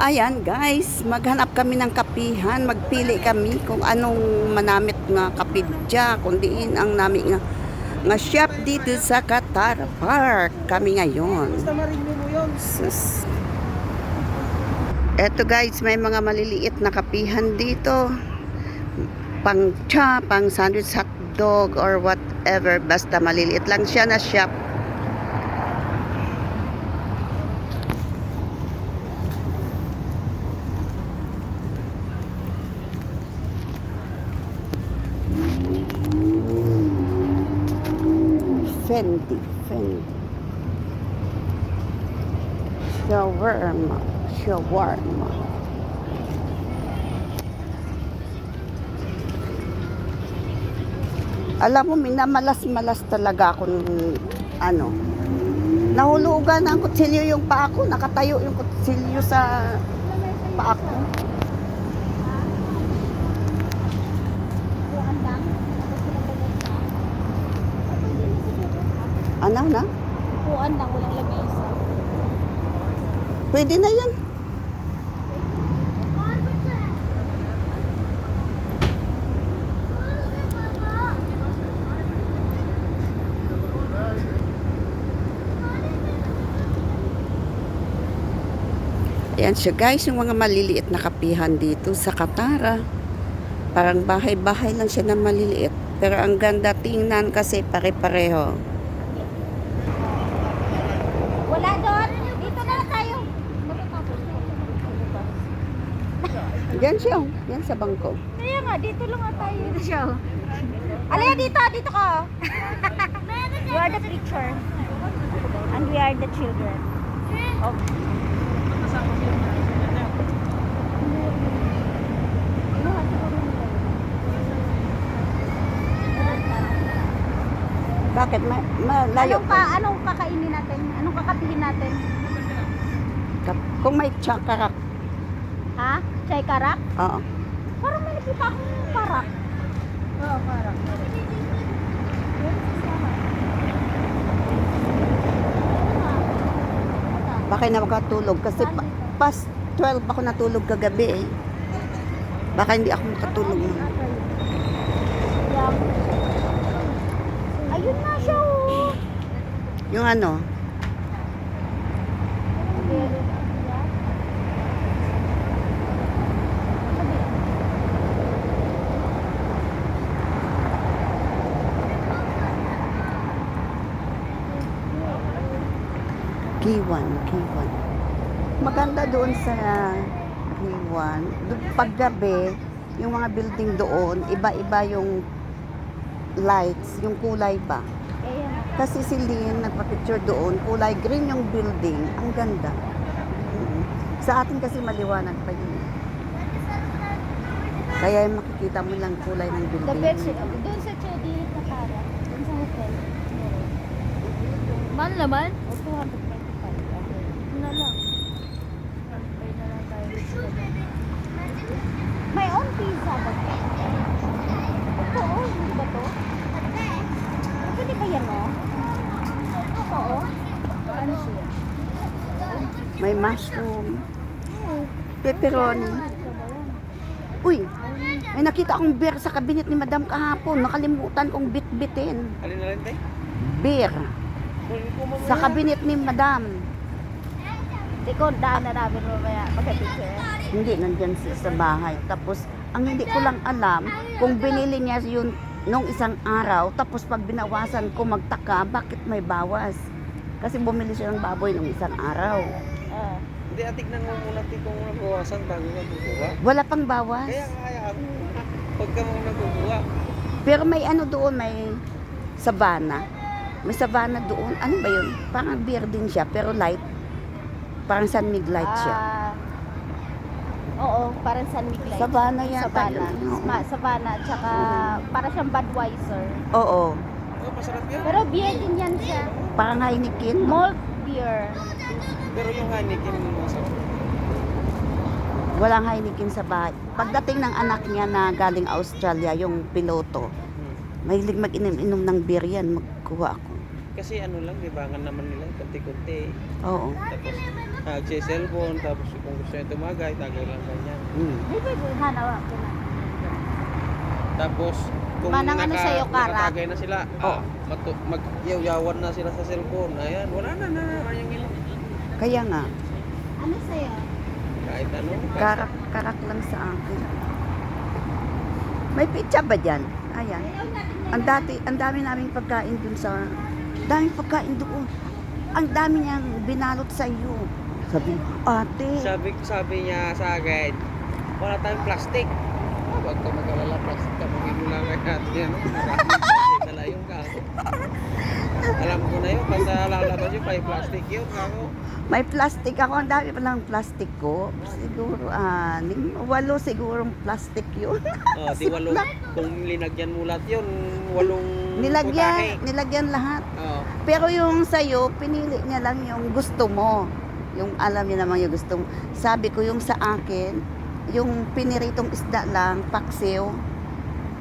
Ayan guys, maghanap kami ng kapihan, magpili kami kung anong manamit nga kapidya, kundi ang nami nga, nga shop dito sa Qatar Park kami ngayon. Sus. Eto guys, may mga maliliit na kapihan dito. Pang cha, pang sandwich hotdog or whatever. Basta maliliit lang siya na shop. Fendi. Shawarma, shawarma. Alam mo, minamalas-malas talaga ako nung ano. Nahulugan ang kutsilyo yung paa ko. Nakatayo yung kutsilyo sa paa ko. Ano na? Upuan lang, walang lamesa. Pwede na yan. Ayan siya guys, yung mga maliliit na kapihan dito sa Katara. Parang bahay-bahay lang siya na maliliit. Pero ang ganda tingnan kasi pare-pareho. Wala doon. Dito na lang tayo. Matatapos na. Yan siya, oh. yan sa bangko. Kaya nga, dito lang nga tayo. Dito siya. Alaya dito, dito ka. you are the preacher. And we are the children. Okay. Bakit? Ma malayo Anong pa, anong kakainin natin? Anong kakapihin natin? Kap- Kung may chakarak. Ha? Chay karak? Oo. Parang may nakita akong karak. Oo, karak. Baka na makatulog kasi pa, past 12 ako natulog kagabi eh. Baka hindi ako makatulog. Yan. Ayun na siya oh. Yung ano, K1, K1. Maganda doon sa K1. Do- Paggabi, yung mga building doon, iba-iba yung lights, yung kulay ba. Kasi si Lynn nagpa-picture doon, kulay green yung building. Ang ganda. Mm. Sa atin kasi maliwanag pa yun. Kaya yung makikita mo lang kulay ng The building. best, doon sa Chedi na para. Doon sa hotel. Man naman? O 225. Okay. Yun na lang. Pay na lang tayo. May on pizza ba? Ito oh, hindi ba to? Pwede ba yan oh? Ito oh. Ano siya? May mushroom, pepperoni. Uy, may nakita akong beer sa kabinet ni Madam kahapon. Nakalimutan kong bit-bitin. Alin na rin tayo? Beer sa kabinet ni Madam. Ko daan na namin mamaya pagka-picture. Hindi, nandyan siya sa bahay. Tapos, ang hindi ko lang alam, kung binili niya yun nung isang araw, tapos pag binawasan ko magtaka, bakit may bawas? Kasi bumili siya ng baboy nung isang araw. Ah. Hindi, ah, tignan mo muna ti kung nagbawasan bago ka kukuha. Wala pang bawas. Kaya nga, hayaan mo. Pagka mo nagkukuha. Pero may ano doon, may savana. May savana doon. Ano ba yun? Parang beer din siya, pero light. Parang San Mig light siya. Ah, oo, parang San Miguel. Savana yata Savana. yun, oo. Ma- Savana, tsaka para siyang Budweiser. Oo. Oh, masarap yun. Pero beer din yan siya. Parang Heineken. Malt beer. Pero yung Heineken, masarap. Walang Heineken sa bahay. Pagdating ng anak niya na galing Australia, yung piloto, Hmm. mahilig mag-inom-inom ng beer yan. Magkuha ako. Kasi ano lang, libangan naman nila, kunti-kunti. Oo. Tapos, nagsiselfon, tapos kung gusto niya tumagay, tagay lang ganyan. Mm. Ay, pwede. Hanawa. Tapos, kung Manang ano sa'yo, Kara? nakatagay na sila, ah, matu, magyaw-yawan na sila sa cellphone. Ayan, wala na na, na yung ilan. Kaya nga, Ano sa'yo? Kahit ano. kahit- karak, karak lang sa akin. May pizza ba dyan? Ayan. Ang dati, ang dami naming pagkain dun sa, daming pagkain doon. Ang dami niyang binalot sa iyo. Sabi, ate, Sabi, sabi niya sa akin, wala tayong plastic. Ah, Huwag ka mag-alala, plastic ka. Magigulangay natin yan. Marami dala yung kako. Alam ko na yun, basta lalabas yun, may plastic yun, kako. may plastic ako. Ang dami palang plastic ko. Siguro, anim, walo siguro plastic yun. Oh, di walong, kung linagyan mo lahat yun, walong nilagyan, nilagyan lahat. Oh, Pero yung sa'yo, pinili niya lang yung gusto mo. Yung alam niya naman yung gusto mo. Sabi ko yung sa akin, yung piniritong isda lang, paksiw.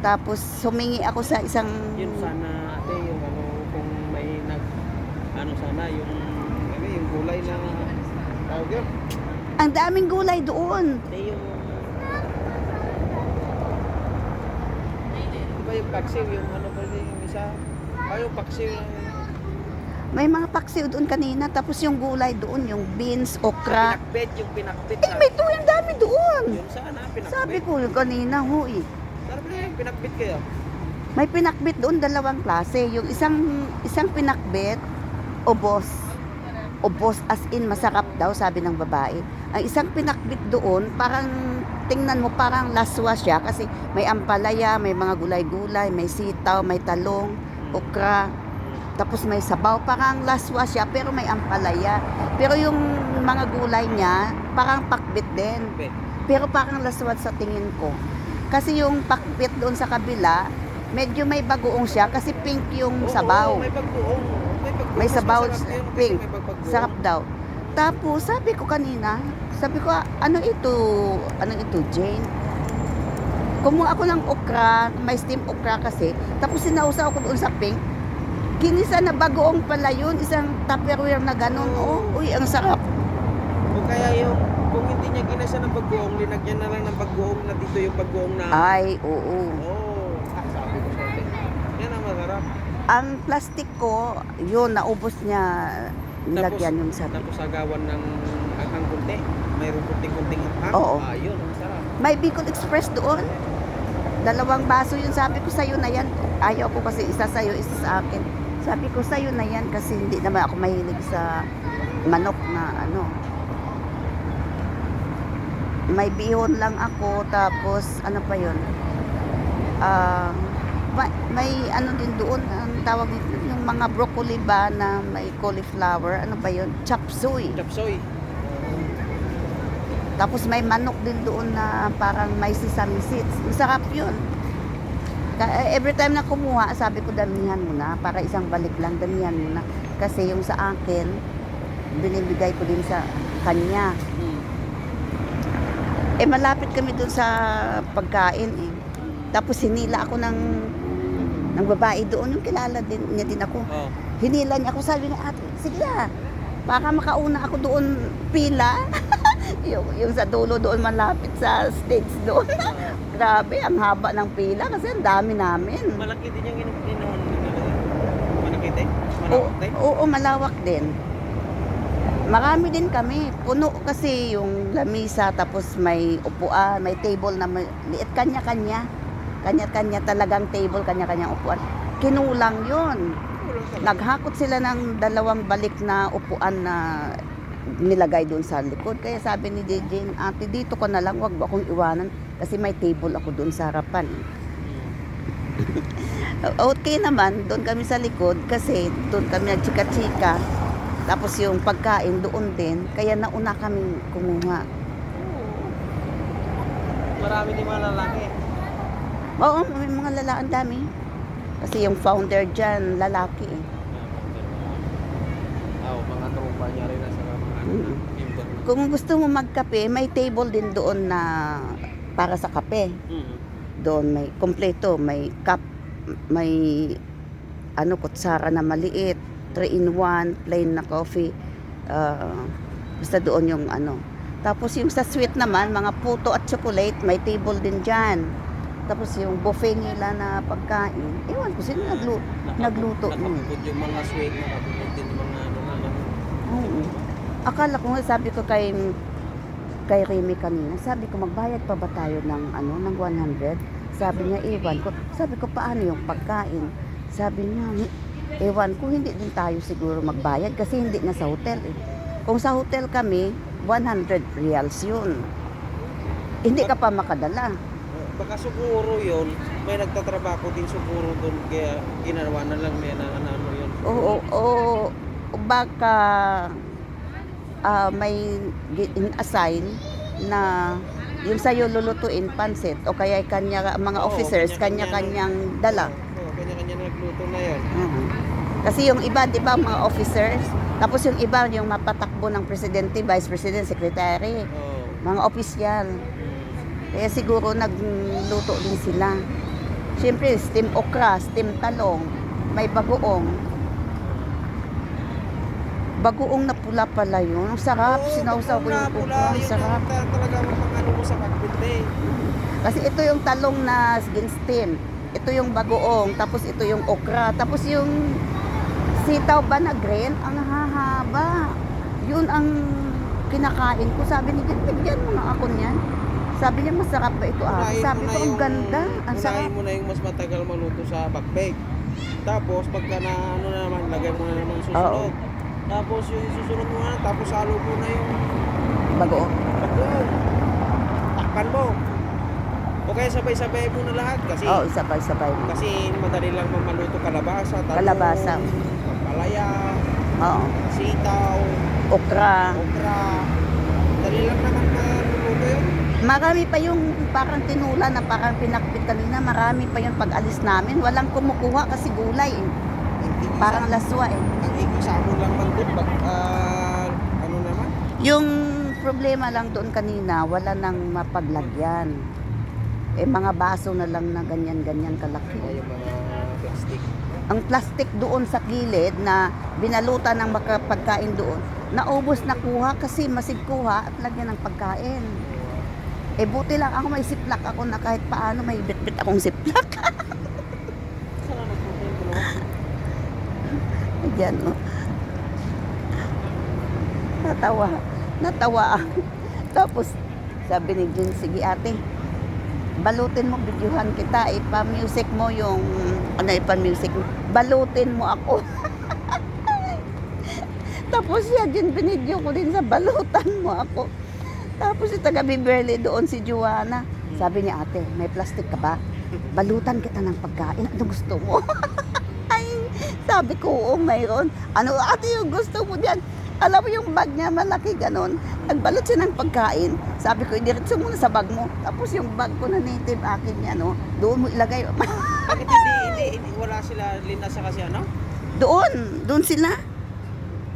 Tapos sumingi ako sa isang... yun sana ate, yung ano, kung may nag, ano sana, yung, ano, yung gulay na, tawag yun, Ang daming gulay doon. Ate, yung, di ba yung paksiw, yung ano ba yun, yung isa, ah, yung paksiw lang, May mga paksiw doon kanina. Tapos yung gulay doon, yung beans, okra. pinakbet, yung pinakbet, Eh, may to yung dami doon. yun sana, pinakbet. Sabi ko kanina, huy. Sabi ko yung pinakbet kayo. May pinakbit doon dalawang klase. Yung isang isang pinakbit, obos. Obos as in masarap daw sabi ng babae. Ang isang pinakbit doon, parang tingnan mo parang laswa siya kasi may ampalaya, may mga gulay-gulay, may sitaw, may talong, okra, tapos may sabaw, parang laswa siya pero may ampalaya. Pero yung mga gulay niya, parang pakbit din. Pero parang laswat sa tingin ko. Kasi yung pakbit doon sa kabila, medyo may bagoong siya kasi pink yung Oo, sabaw. may pagbuong. May, pagbuong. May sabaw, pink. may. Sarap daw. Tapos sabi ko kanina, sabi ko ano ito, ano ito Jane? Kumuha ako ng okra, may steam okra kasi. Tapos sinausaw ko doon sa pink. Kinisa na bagoong pala yun, isang tupperware na ganun. Oh, uy, ang sarap. O kaya yung, kung hindi niya ginasa ng pagbuong, linagyan na lang ng pagbuong na dito yung pagbuong na. Ay, oo. Oo. Ah, sabi ko sa. Yan ang masarap. Ang plastic ko, yun, naubos niya. Nilagyan yung sa Tapos agawan ng ang kunti. Mayroong kunting-kunting hang. Oo. Ah, yun. Ang sarap. May Bicol Express doon. Dalawang baso yun. Sabi ko sa'yo na yan. Ayaw ko kasi isa sa'yo, isa sa akin. Sabi ko sa'yo na yan kasi hindi naman ako mahilig sa manok na ano. May bihon lang ako. Tapos ano pa yun? Ah, ma- may ano din doon. Ang tawag nito, yung mga broccoli ba na may cauliflower. Ano ba yun? Chop suey. Chapsoy. Tapos may manok din doon na parang may sesame seeds. Masarap yun. Ka- Every time na kumuha, sabi ko damihan mo na. Para isang balik lang, damihan mo na. Kasi yung sa akin, binibigay ko din sa kanya. Hmm. Eh malapit kami doon sa pagkain eh. Tapos hinila ako ng ng babae doon, yung kilala din niya din ako. Oh. Hinila niya ako, sabi niya, ate, sige na. Para makauna ako doon pila. yung, yung sa dulo doon malapit sa stage doon. Grabe, ang haba ng pila kasi ang dami namin. Malaki din yung inuman. Malaki din? Oo, Malaki din? oo, malawak din. Marami din kami. Puno kasi yung lamisa tapos may upuan, may table na may, liit kanya-kanya. Kanya-kanya talagang table, kanya-kanyang upuan. Kinulang yon. Naghakot sila ng dalawang balik na upuan na nilagay doon sa likod. Kaya sabi ni JJ, ate dito ko na lang, wag mo akong iwanan kasi may table ako doon sa harapan. Okay naman, doon kami sa likod kasi doon kami nagchika-chika. Tapos yung pagkain doon din, kaya nauna kami kumuha. Marami din mga lalaki. Oo, may mga lalaki ang dami. Kasi yung founder dyan, lalaki eh. Oo, mga tropa niya rin nasa Mm. Kung gusto mo magkape, may table din doon na para sa kape. Mm. Doon may kompleto, may cup, may ano, kutsara na maliit, 3 in 1, plain na coffee, ah, Basta doon yung ano. Tapos yung sa sweet naman, mga puto at chocolate, may table din dyan. Tapos yung buffet nila na pagkain, ewan ko sino naglu nagluto nun. Nakabukod yung mga sweet, nakabukod din yung mga ano lang. Oo. Akala ko nga, sabi ko kay kay Remy kanina, sabi ko magbayad pa ba tayo ng ano ng 100? Sabi niya, ewan ko. Sabi ko, paano yung pagkain? Sabi niya, "Hi- ewan ko, hindi din tayo siguro magbayad kasi hindi na sa hotel eh. Kung sa hotel kami, 100 reals yun. Hindi ka pa makadala. Baka siguro yun, may nagtatrabaho din siguro doon kaya ginawa na lang may na ano, yun. Oo, oo, baka ah, may in-assign na yung sa'yo lulutuin pansit o kaya kanya mga Oo, officers kanya-kanya kanya-kanyang dala. Oo, kanya-kanya nagluto na yun. Oo. Kasi yung iba, di ba, mga officers, tapos yung iba, yung mapatakbo ng presidente, vice president, secretary, Oo. mga opisyal. Kaya siguro nagluto din sila. Siyempre, steam okra, steam talong, may bagoong. Bagoong na pula pala yun. Ang sarap, Oo, sinausaw ko yung pula. Ang sarap. ta- talaga ang pang-ano mo sa eh. Kasi ito yung talong na steam. Ito yung bagoong. Tapos ito yung okra. Tapos yung sitaw ba na green, ang hahaba. Yun ang kinakain ko. Sabi ni Jen, bigyan mo nga ako niyan. Sabi niya, masarap ba ito ah? Unahin Sabi mo ko, na ang yung- ganda. Ang unahin sarap. mo na yung mas matagal maluto sa backbake. Tapos pagka na ano na naman, lagay mo na naman yung susunod. Tapos yung susunod mo na, tapos halo mo na yung Bagoong. bagoong. Takpan mo. O kaya sabay-sabay mo na lahat kasi Oo, sabay-sabay mo. kasi madali lang mamaluto kalabasa, talong, Kalabasa. palaya, Oo. sitaw, Okra. okra. Dali lang naman maluluto yun. Marami pa yung parang tinula na parang pinakpit kanina. Marami pa yung pag-alis namin. Walang kumukuha kasi gulay eh. Parang laswa eh. ang ikisamo lang man doon, bag, ah, ano naman? Yung problema lang doon kanina, wala nang mapaglagyan. Eh, mga baso na lang na ganyan-ganyan kalaki. Kaya yung mga plastic. Ang plastic doon sa gilid na binalutan ng pagkain doon, naubos na kuha kasi masig kuha at lagyan ng pagkain. Eh, buti lang ako may siplak ako na kahit paano may bit-bit akong siplak. Saan na nagpunta yung dalawa? Ayan, no. Natawa. Natawa. Tapos, sabi ni Jun, sige ate, balutin mo, videohan kita, ipa-music mo yung, ano, ipa-music mo. Balutin mo ako. Tapos siya din, binidyo ko din sa balutan mo ako. Tapos si taga Beverly doon si Joanna. Sabi niya, ate, may plastic ka ba? Balutan kita ng pagkain. Ano gusto mo? Sabi ko, oo, mayroon. Ano ate yung gusto mo diyan? Alam mo yung bag niya, malaki ganon. Nagbalot siya ng pagkain. Sabi ko, idiretso mo na sa bag mo. Tapos yung bag ko na native akin niya, no? Doon mo ilagay. Bakit hindi, hindi, hindi, wala sila linasa kasi ano? doon, doon sila.